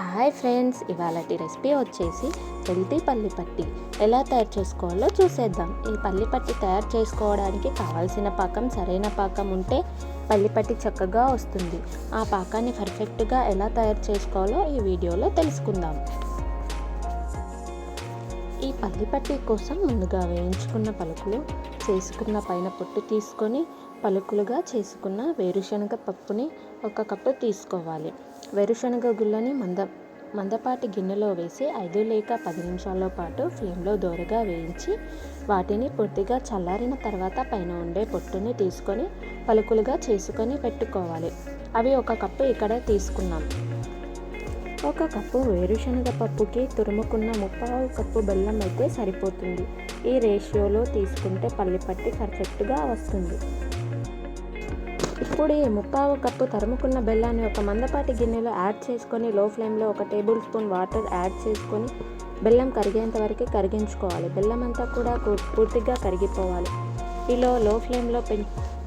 Hi friends ఇవాళటి recipe వచ్చేసి healthy పల్లి పట్టి. ఎలా తయారు చేసుకోవాలో చూసేద్దాం. ఈ పల్లి పట్టి తయారు చేసుకోవడానికి కావాల్సిన పాకం సరైన పాకం ఉంటే పల్లి పట్టి చక్కగా వస్తుంది. ఆ పాకాన్ని పర్ఫెక్ట్గా ఎలా తయారు చేసుకోవాలో ఈ వీడియోలో తెలుసుకుందాం. ఈ పల్లి పట్టి కోసం ముందుగా వేయించుకున్న పలుకులు చేసుకున్న పైన పొట్టు తీసుకొని పలుకులుగా చేసుకున్న వేరుశనగ పప్పుని ఒక కప్పు తీసుకోవాలి. వేరుశనగ గుళ్ళని మంద మందపాటి గిన్నెలో వేసి ఐదు లేక పది నిమిషాల పాటు ఫ్లేమ్లో దోరగా వేయించి వాటిని పూర్తిగా చల్లారిన తర్వాత పైన ఉండే పొట్టుని తీసుకొని పలుకులుగా చేసుకొని పెట్టుకోవాలి. అవి ఒక కప్పు ఇక్కడ తీసుకున్నాం. ఒక కప్పు వేరుశనగ పప్పుకి తురుముకున్న ముప్పావు కప్పు బెల్లం అయితే సరిపోతుంది. ఈ రేషియోలో తీసుకుంటే పల్లి పట్టి పర్ఫెక్ట్గా వస్తుంది. ఇప్పుడు ఈ ముప్పావు కప్పు తరుముకున్న బెల్లాన్ని ఒక మందపాటి గిన్నెలో యాడ్ చేసుకొని లో ఫ్లేమ్లో ఒక టేబుల్ స్పూన్ వాటర్ యాడ్ చేసుకొని బెల్లం కరిగేంత వరకు కరిగించుకోవాలి. బెల్లం అంతా కూడా పూర్తిగా కరిగిపోవాలి. ఇలా లో ఫ్లేమ్లో పెం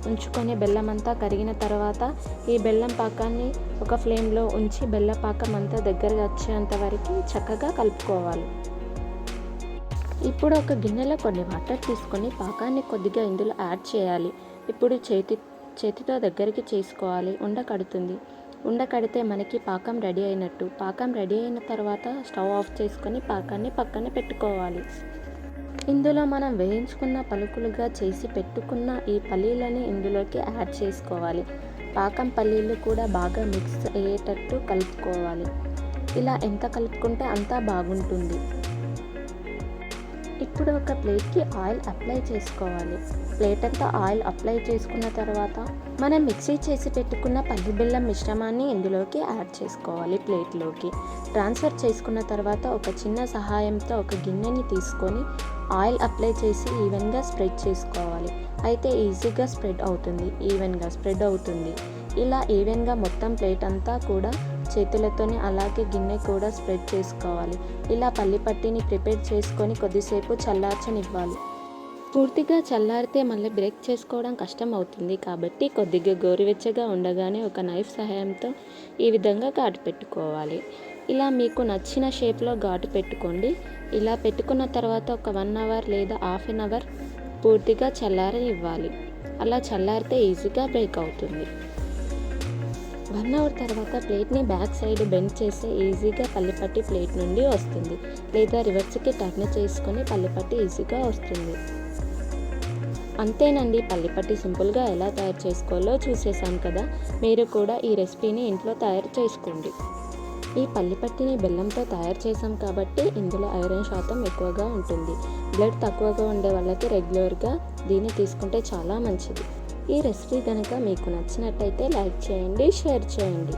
ఉంచుకొని బెల్లం అంతా కరిగిన తర్వాత ఈ బెల్లం పాకాన్ని ఒక ఫ్లేమ్లో ఉంచి బెల్ల పాకం అంతా దగ్గరగా వచ్చేంత వరకు చక్కగా కలుపుకోవాలి. ఇప్పుడు ఒక గిన్నెలో కొన్ని వాటర్ తీసుకొని పాకాన్ని కొద్దిగా ఇందులో యాడ్ చేయాలి. ఇప్పుడు చేతి చేతితో దగ్గరికి చేసుకోవాలి. ఉండ కడుతుంది. ఉండ కడితే మనకి పాకం రెడీ అయినట్టు. పాకం రెడీ అయిన తర్వాత స్టవ్ ఆఫ్ చేసుకొని పాకాన్ని పక్కన పెట్టుకోవాలి. ఇందులో మనం వేయించుకున్న పలుకులుగా చేసి పెట్టుకున్న ఈ పల్లీలని ఇందులోకి యాడ్ చేసుకోవాలి. పాకం పల్లీలు కూడా బాగా మిక్స్ అయ్యేటట్టు కలుపుకోవాలి. ఇలా ఎంత కలుపుకుంటే అంతా బాగుంటుంది. ఇప్పుడు ఒక ప్లేట్కి ఆయిల్ అప్లై చేసుకోవాలి. ప్లేట్ అంతా ఆయిల్ అప్లై చేసుకున్న తర్వాత మనం మిక్సీ చేసి పెట్టుకున్న పల్లి బెల్లం మిశ్రమాన్ని ఇందులోకి యాడ్ చేసుకోవాలి ప్లేట్లోకి. ట్రాన్స్ఫర్ చేసుకున్న తర్వాత ఒక చిన్న సహాయంతో ఒక గిన్నెని తీసుకొని ఆయిల్ అప్లై చేసి ఈవెన్గా స్ప్రెడ్ చేసుకోవాలి. అయితే ఈజీగా స్ప్రెడ్ అవుతుంది ఈవెన్గా స్ప్రెడ్ అవుతుంది. ఇలా ఈవెన్గా మొత్తం ప్లేట్ అంతా కూడా చేతులతోనే అలాగే గిన్నె కూడా స్ప్రెడ్ చేసుకోవాలి. ఇలా పల్లి పట్టీని ప్రిపేర్ చేసుకొని కొద్దిసేపు చల్లార్చనివ్వాలి. పూర్తిగా చల్లారితే మళ్ళీ బ్రేక్ చేసుకోవడం కష్టం అవుతుంది కాబట్టి కొద్దిగా గోరువెచ్చగా ఉండగానే ఒక నైఫ్ సహాయంతో ఈ విధంగా ఘాటు పెట్టుకోవాలి. ఇలా మీకు నచ్చిన షేప్లో ఘాటు పెట్టుకోండి. ఇలా పెట్టుకున్న తర్వాత ఒక వన్ అవర్ లేదా హాఫ్ అన్ అవర్ పూర్తిగా చల్లారనివ్వాలి. అలా చల్లారితే ఈజీగా బ్రేక్ అవుతుంది. వన్ అవర్ తర్వాత ప్లేట్ని బ్యాక్ సైడ్ బెండ్ చేస్తే ఈజీగా పల్లిపట్టి ప్లేట్ నుండి వస్తుంది. లేదా రివర్స్కి టర్న్ చేసుకొని పల్లిపట్టి ఈజీగా వస్తుంది. అంతేనండి పల్లిపట్టి సింపుల్గా ఎలా తయారు చేసుకోవాలో చూసేసాం కదా. మీరు కూడా ఈ రెసిపీని ఇంట్లో తయారు చేసుకోండి. ఈ పల్లిపట్టిని బెల్లంతో తయారు చేసాం కాబట్టి ఇందులో ఐరన్ శాతం ఎక్కువగా ఉంటుంది. బ్లడ్ తక్కువగా ఉండే వాళ్ళకి రెగ్యులర్గా దీన్ని తీసుకుంటే చాలా మంచిది. ఈ రెసిపీ కనుక మీకు నచ్చినట్టయితే లైక్ చేయండి షేర్ చేయండి.